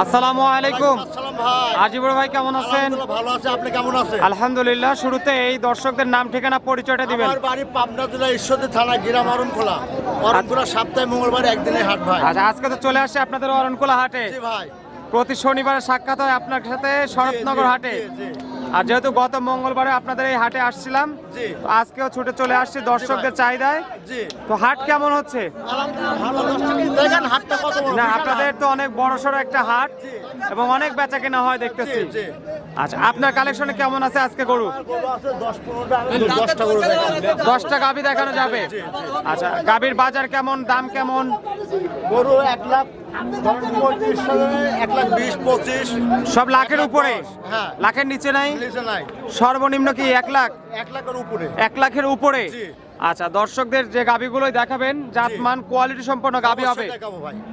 আসসালামু আলাইকুম। আজিবুর ভাই কেমন আছেন? ভালো আছে। আপনি কেমন আছেন? আলহামদুলিল্লাহ শুরুতে এই দর্শকদের নাম ঠিকানা পরিচয়টা দিবেন। আমার বাড়ি পাবনা জেলা ঈশ্বরদী থানা গ্রাম অরণখোলা। অরণখোলা সপ্তাহে মঙ্গলবার একদিনে হাট ভাই। আচ্ছা আজকে তো চলে আসে আপনাদের অরণকুলা হাটে। জি ভাই। প্রতি শনিবার সাক্ষাৎ হয় আপনার সাথে শরৎনগর হাটে। জি। আর যেহেতু গত মঙ্গলবারে আপনাদের এই হাটে আসছিলাম আজকেও ছুটে চলে আসছি দর্শকদের চাহিদায়। তো হাট কেমন হচ্ছে? না আপনাদের তো অনেক বড় সড়ো একটা হাট এবং অনেক বেচা কেনা হয় দেখতেছি। আচ্ছা আপনার কালেকশনে কেমন আছে আজকে গরু? আমার গরু আছে 10 15টা আমি দশটা গরু দেখাবো। দশটা গাভি দেখানো যাবে। আচ্ছা গাভির বাজার কেমন দাম কেমন? গরু এক লাখ সব লাখের উপরে? হ্যাঁ। লাখের নিচে নাই? সর্বনিম্ন কি এক লাখ? এক লাখের উপরে। এক লাখের উপরে? আচ্ছা দর্শকদের যে গাবিগুলোই দেখাবেন জাতমান কোয়ালিটি সম্পন্ন গাবি হবে।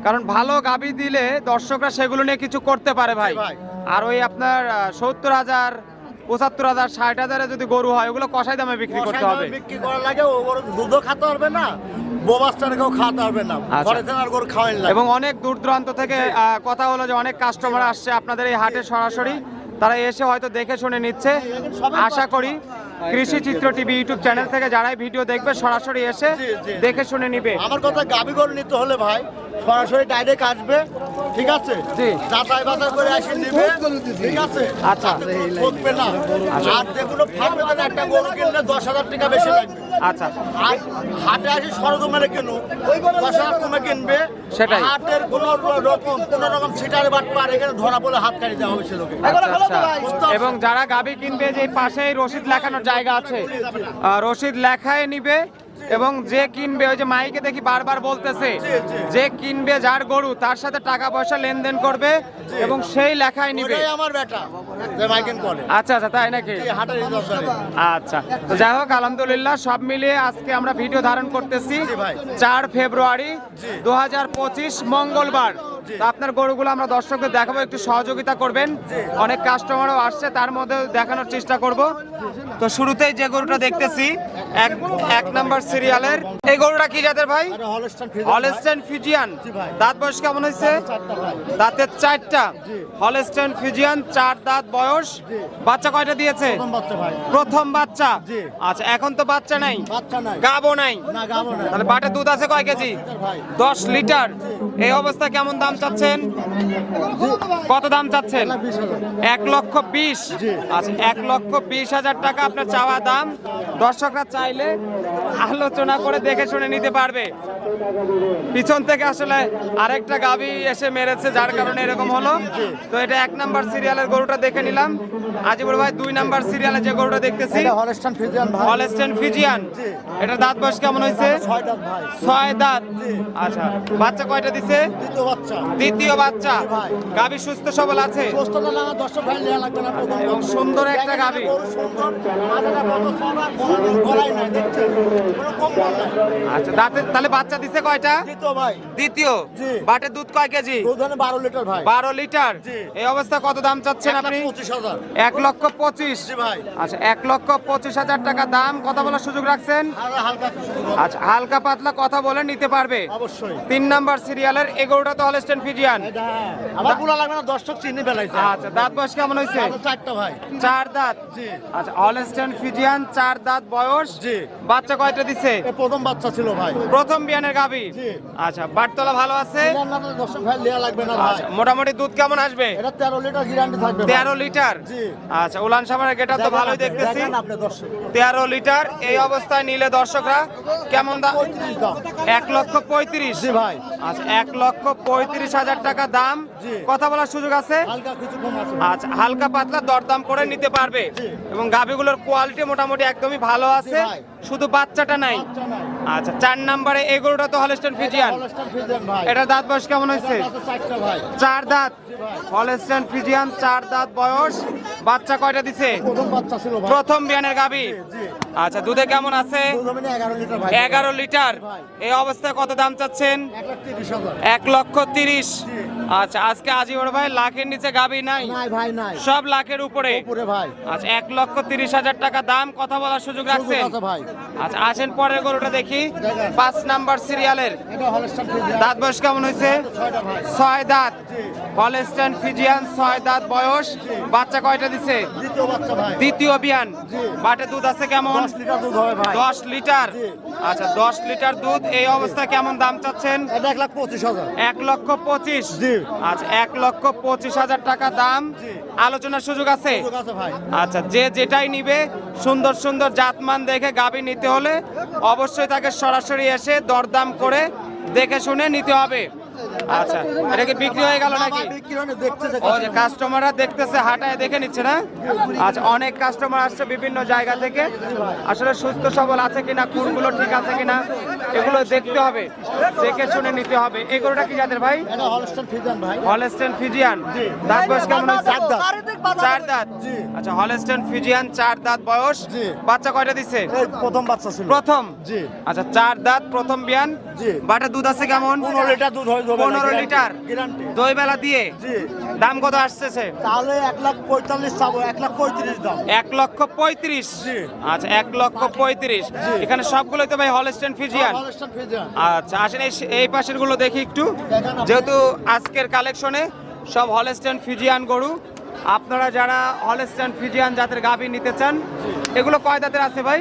কারণ ভালো গাবি দিলে দর্শকরা সেগুলো নিয়ে কিছু করতে পারে ভাই। আর ওই আপনার সত্তর হাজার পঁচাত্তর হাজার ষাট হাজারে যদি গরু হয় ওগুলো কষাই দামে বিক্রি করতে হবে। বিক্রি করা লাগে দুধও খাতে পারবে না। বোবাস্টারকেও খাওয়াতে পারবে না। আচ্ছা। ঘরে আর গরু খাওয়াই না এবং অনেক দূর দূরান্ত থেকে কথা হলো যে অনেক কাস্টমার আসছে আপনাদের এই হাটে সরাসরি। তারা এসে হয়তো দেখে শুনে নিচ্ছে। আশা করি কৃষি চিত্র টিভি ইউটিউব চ্যানেল থেকে যারাই ভিডিও দেখবে সরাসরি এসে। দেখে শুনে নিবে। আমার কথা গাবি গরু নিতে হলে ভাই সরাসরি ডাইরেক্ট আসবে। ঠিক আছে? জি। যাচাই বাছাই করে আসে নিবে ঠিক আছে? আচ্ছা। ঠকবে না। আর যে কোনো ফার্মে একটা গরু কিনলে দশ হাজার টাকা বেশি লাগবে। আচ্ছা। আর হাটে আসি সরজমের কেন দশ হাজার কমে কিনবে। সেটাই। হাটের কোন রকম কোন রকম সিটারে বাট পার এখানে ধরা বলে হাত কাটি দেওয়া হবে সেলোকে। আচ্ছা, আচ্ছা। পারছ? এবং যারা গাবি কিনবে যে পাশেই রসিদ লেখানোর জায়গা আছে রসিদ লেখায় নিবে। এবং যে কিনবে ওই যে মাইকে দেখি বারবার বলতেছে। যে কিনবে যার গরু তার সাথে টাকা পয়সা লেনদেন করবে এবং সেই লেখায় নিবে। আমার বেটা আচ্ছা আচ্ছা তাই নাকি? আচ্ছা তো যাই হোক আলহামদুলিল্লাহ সব মিলিয়ে আজকে আমরা ভিডিও ধারণ করতেছি চার ফেব্রুয়ারি। দু মঙ্গলবার। তো আপনার গরুগুলো আমরা দর্শকদের দেখাবো একটু সহযোগিতা করবেন। অনেক কাস্টমারও আসছে তার মধ্যে দেখানোর চেষ্টা করব। তো শুরুতেই যে গরুটা দেখতেছি এক এক নাম্বার সিরিয়ালের। এই গরুটা কি জাতের ভাই? হলস্টেন ফিজিয়ান দাঁত বয়স কেমন হয়েছে? দাঁতের চারটা। হলস্টেন ফিজিয়ান চার দাঁত বয়স। বাচ্চা কয়টা দিয়েছে? প্রথম বাচ্চা। আচ্ছা এখন তো বাচ্চা নাই। গাবো নাই। তাহলে বাটে দুধ আছে কয় কেজি? দশ লিটার এই অবস্থা কেমন দাম চাচ্ছেন? কত দাম চাচ্ছেন। এক লক্ষ বিশ। আচ্ছা এক লক্ষ বিশ হাজার টাকা আপনার চাওয়া দাম। দর্শকরা চাইলে আলোচনা করে দেখে শুনে নিতে পারবে। পিছন থেকে আসলে আরেকটা গাবি এসে মেরেছে যার কারণে এরকম হলো। তো এটা এক নাম্বার সিরিয়ালের গরুটা দেখে নিলাম। আজিবুর ভাই দুই নাম্বার সিরিয়ালে যে গরুটা দেখতেছি এটা হলস্টাইন ফিজিয়ান হলস্টেন ফিজিয়ান এটা দাঁত বয়স কেমন হয়েছে? ছয় দাঁত। আচ্ছা বাচ্চা কয়টা দিছে? দ্বিতীয় বাচ্চা। গাবি সুস্থ সবল আছে? সুন্দর একটা নাই আচ্ছা দাঁতে তাহলে বাচ্চা দিছে কয়টা? দ্বিতীয় ভাই। দ্বিতীয়? বাটে দুধ কয় কেজি? দুধ বারো লিটার ভাই। বারো লিটার? এই অবস্থা কত দাম চাচ্ছেন আপনি? এক লক্ষ পঁচিশ? জি ভাই। আচ্ছা এক লক্ষ পঁচিশ হাজার টাকা দাম। কথা বলার সুযোগ রাখছেন। আচ্ছা হালকা পাতলা কথা বলে নিতে পারবে। অবশ্যই। তিন নাম্বার সিরিয়ালের এগারোটা তো হলস্টেন ফিজিয়ান এটা। বলা লাগবে না দর্শক চিনি ফেলাইছে। আচ্ছা দাঁত বয়স কেমন হয়েছে? চারটা ভাই। চার দাঁত? জি। আচ্ছা হলস্টেন ফিজিয়ান চার দাঁত বয়স। জি। বাচ্চা কয়টা দিছে? প্রথম বাচ্চা ছিল ভাই। প্রথম বিয়ানের গাবি? আচ্ছা বাটতলা ভালো আছে? আচ্ছা মোটামুটি দুধ কেমন আসবে? এটা তেরো লিটার গ্যারান্টি থাকবে ভাই। তেরো লিটার? আচ্ছা উলান সামারের গেটা তো ভালোই দেখতেছি। দেখেন আপনি দর্শক। তেরো লিটার এই অবস্থায় নিলে দর্শকরা কেমন দাম? এক লক্ষ পঁয়ত্রিশ। জি ভাই। আচ্ছা এক লক্ষ পঁয়ত্রিশ হাজার টাকা দাম। কথা বলার সুযোগ আছে? আচ্ছা হালকা পাতলা দরদাম করে নিতে পারবে। এবং গাভিগুলোর কোয়ালিটি মোটামুটি একদমই ভালো আছে। শুধু বাচ্চাটা নাই। আচ্ছা চার নাম্বারে এগুলোটা তো হলস্টেন ফিজিয়ান এটা দাঁত বয়স কেমন হয়েছে? চার দাঁত। হলস্টেন ফিজিয়ান চার দাঁত বয়স। বাচ্চা কয়টা দিছে? প্রথম বিয়ানের গাবি। আচ্ছা দুধে কেমন আছে? এগারো লিটার। এই অবস্থায় কত দাম চাচ্ছেন? এক লক্ষ তিরিশ। আচ্ছা আজকে আজীবন ভাই লাখের নিচে গাবি নাই? নাই ভাই নাই। সব লাখের উপরে? উপরে ভাই। আচ্ছা এক লক্ষ তিরিশ হাজার টাকা দাম কথা বলার সুযোগ রাখছেন? আছে ভাই। আচ্ছা আসেন পরের গরুটা দেখি। পাঁচ নাম্বার সিরিয়ালের। দাঁত বয়স কেমন হয়েছে? ছয় দাঁত। জি। হলস্টাইন ফিজিয়ান ছয় দাঁত বয়স। বাচ্চা কয়টা দিছে? দ্বিতীয় বিয়ান। বাটে দুধ আছে কেমন? দশ লিটার। আচ্ছা দশ লিটার দুধ এই অবস্থায় কেমন দাম চাচ্ছেন? এটা এক লাখ পঁচিশ হাজার। এক লক্ষ পঁচিশ? আচ্ছা এক লক্ষ পঁচিশ হাজার টাকা দাম। আলোচনার সুযোগ আছে? আচ্ছা যে যেটাই নিবে সুন্দর সুন্দর জাতমান দেখে গাবি নিতে হলে অবশ্যই তাকে সরাসরি এসে দরদাম করে দেখে শুনে নিতে হবে। আচ্ছা এটা কি বিক্রি হয়ে গেল নাকি? ও যে কাস্টমাররা দেখতেছে হাটায় দেখে নিচ্ছে না? আচ্ছা অনেক কাস্টমার আসছে বিভিন্ন জায়গা থেকে। আসলে সুস্থ সবল আছে কিনা ঠিক আছে কিনা এগুলো দেখতে হবে। দেখে শুনে নিতে হবে। এই গরুটা কি জাতের ভাই? Holstein Friesian. দাঁত বয়স কেমন চার দাঁত। চার দাঁত? আচ্ছা হলস্টেন ফিজিয়ান চার দাঁত বয়স। বাচ্চা কয়টা এই প্রথম বাচ্চা ছিল। প্রথম? জি। আচ্ছা চার দাঁত প্রথম বিয়ান। জি। বাটা দুধ আছে কেমন? পনেরো লিটার দুধ হয়ে পনেরো লিটার দই বেলা দিয়ে দাম কত আসতেছে? তাহলে এক লাখ পঁয়তাল্লিশ এক লাখ পঁয়ত্রিশ দাম। এক লক্ষ পঁয়ত্রিশ? আচ্ছা এক লক্ষ পঁয়ত্রিশ। এখানে সবগুলোই তো ভাই হলস্টেন ফিজিয়ান ফিজিয়ান আচ্ছা আসেন এই পাশেরগুলো দেখি একটু। যেহেতু আজকের কালেকশনে সব হলস্টেন ফিজিয়ান গরু। আপনারা যারা হলস্টেন ফিজিয়ান জাতের গাভী নিতে চান এগুলো কয় দাঁতের আছে ভাই?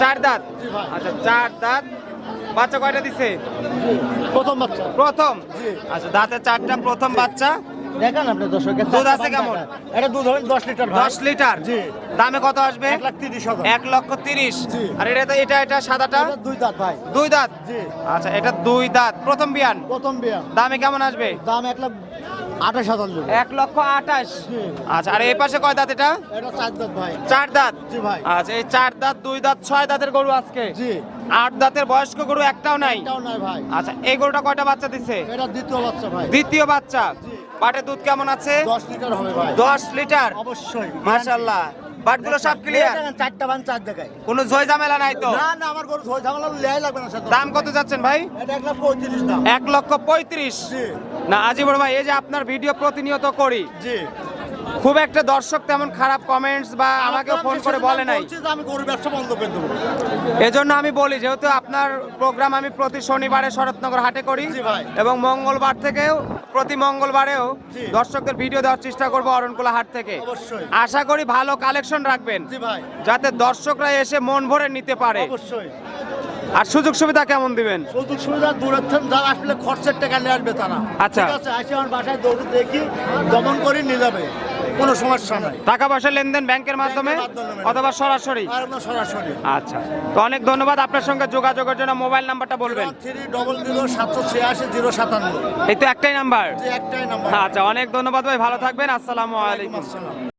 চার দাঁত আচ্ছা চার দাঁত। বাচ্চা কয়টা দিছে? প্রথম বাচ্চা। প্রথম? আচ্ছা দাঁতে চারটা প্রথম বাচ্চা? দেখান আপনি দর্শকের দুধ আছে কেমন? এটা দুধ হবে দশ লিটার দশ লিটার? জি। দামে কত আসবে? এক লাখ তিরিশ হাজার। এক লক্ষ তিরিশ? আর এটা এটা এটা সাদাটা? দুই দাঁত ভাই। দুই দাঁত? জি। আচ্ছা এটা দুই দাঁত। প্রথম বিয়ান? প্রথম বিয়া দামে কেমন আসবে? দাম এক লাখ আঠাশ হাজার এক লক্ষ আঠাশ? আচ্ছা আর এই পাশে কয় দাঁত এটা? এটা চার দাঁত ভাই। চার দাঁত? জি ভাই। আচ্ছা এই চার দাঁত দুই দাঁত ছয় দাঁতের গরু আজকে? জি। আট দাঁতের বয়স্ক গরু একটাও নাই? ভাই। আচ্ছা এই গরুটা কয়টা বাচ্চা এটা দ্বিতীয় বাচ্চা ভাই। দ্বিতীয় বাচ্চা। পাটে দুধ কেমন আছে? দশ লিটার হবে ভাই। দশ লিটার? অবশ্যই। বাটগুলো সব ক্লিয়ার চারটা বান চার দেখায়। কোনো ঝয় ঝামেলা নাই তো? না না আমার গরু ঝামেলা লেয়াই লাগবে না সাথে দাম কত যাচ্ছেন ভাই? এটা দাম। লক্ষ জি। না আজিবর ভাই এই যে আপনার ভিডিও প্রতিনিয়ত করি। জি। খুব একটা দর্শক তেমন খারাপ কমেন্টস বা আমাকে ফোন করে বলে নাই। আমি গরু ব্যবসা বন্ধ করে দেবো। এজন্য আমি বলি যেহেতু আপনার প্রোগ্রাম আমি প্রতি শনিবারে শরৎনগর হাটে করি এবং মঙ্গলবার থেকেও প্রতি মঙ্গলবারেও দর্শকদের ভিডিও দেওয়ার চেষ্টা করব অরণকুলা হাট থেকে। আশা করি ভালো কালেকশন রাখবেন যাতে দর্শকরা এসে মন ভরে নিতে পারে। অবশ্যই। আর সুযোগ সুবিধা কেমন দিবেন? সুযোগ সুবিধা দূরের থেকে যারা আসলে খরচের টাকা নিয়ে আসবে তারা। আচ্ছা। ঠিক আছে আসে আমার বাসায় দৌড় দেখি দমন করে নিয়ে যাবে। কোনো সমস্যা নাই। টাকা পয়সা লেনদেন ব্যাংকের মাধ্যমে। অথবা সরাসরি? সরাসরি। আচ্ছা। তো অনেক ধন্যবাদ আপনার সঙ্গে যোগাযোগের জন্য। মোবাইল নাম্বারটা বলবেন। থ্রি ডবল জিরো সাতশো ছিয়াশি জিরো সাতান্ন। এই তো একটাই নাম্বার। একটাই নাম্বার। আচ্ছা অনেক ধন্যবাদ ভাই। ভালো থাকবেন। আসসালামু আলাইকুম।